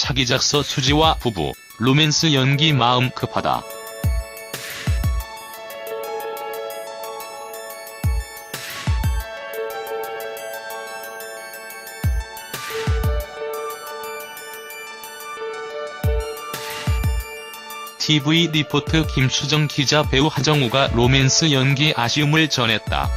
차기 작서 수지와 부부, 로맨스 연기 마음 급하다. TV 리포트 김수정 기자 배우 하정우가 로맨스 연기 아쉬움을 전했다.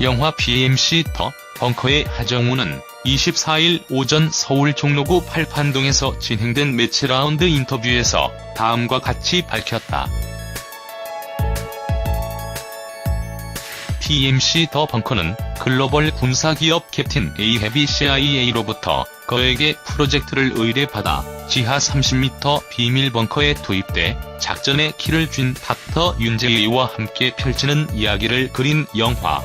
영화 BMC 더 벙커의 하정우는 24일 오전 서울 종로구 팔판동에서 진행된 매치 라운드 인터뷰에서 다음과 같이 밝혔다. PMC 더 벙커는 글로벌 군사기업 캡틴 에이헤비 CIA로부터 그에게 프로젝트를 의뢰받아 지하 30m 비밀 벙커에 투입돼 작전의 키를 쥔 닥터 윤재의와 함께 펼치는 이야기를 그린 영화.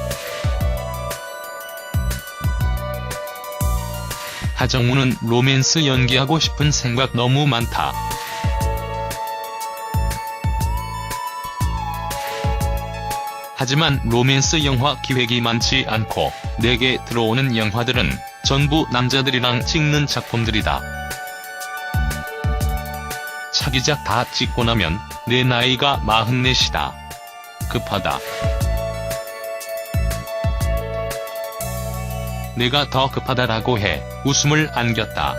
하정우는 로맨스 연기하고 싶은 생각 너무 많다. 하지만 로맨스 영화 기획이 많지 않고 내게 들어오는 영화들은 전부 남자들이랑 찍는 작품들이다. 차기작 다 찍고 나면 내 나이가 44이다. 급하다. 내가 더 급하다라고 해 웃음을 안겼다.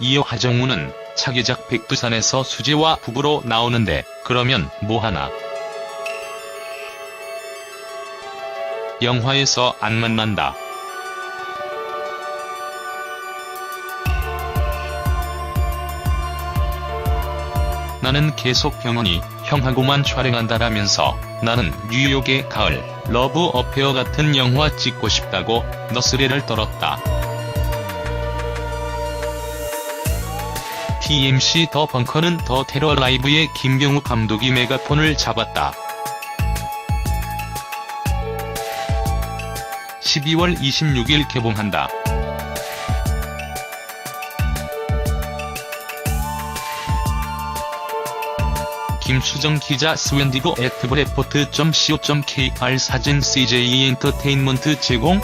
이어 하정우는 차기작 백두산에서 수지와 부부로 나오는데 그러면 뭐하나. 영화에서 안 만난다. 나는 계속 병원이 형하고만 촬영한다라면서 나는 뉴욕의 가을, 러브 어페어 같은 영화 찍고 싶다고 너스레를 떨었다. TMC 더 벙커는 더 테러 라이브의 김병우 감독이 메가폰을 잡았다. 12월 26일 개봉한다. 김수정 기자 스웬디고 애트브레포트.co.kr 사진 CJ 엔터테인먼트 제공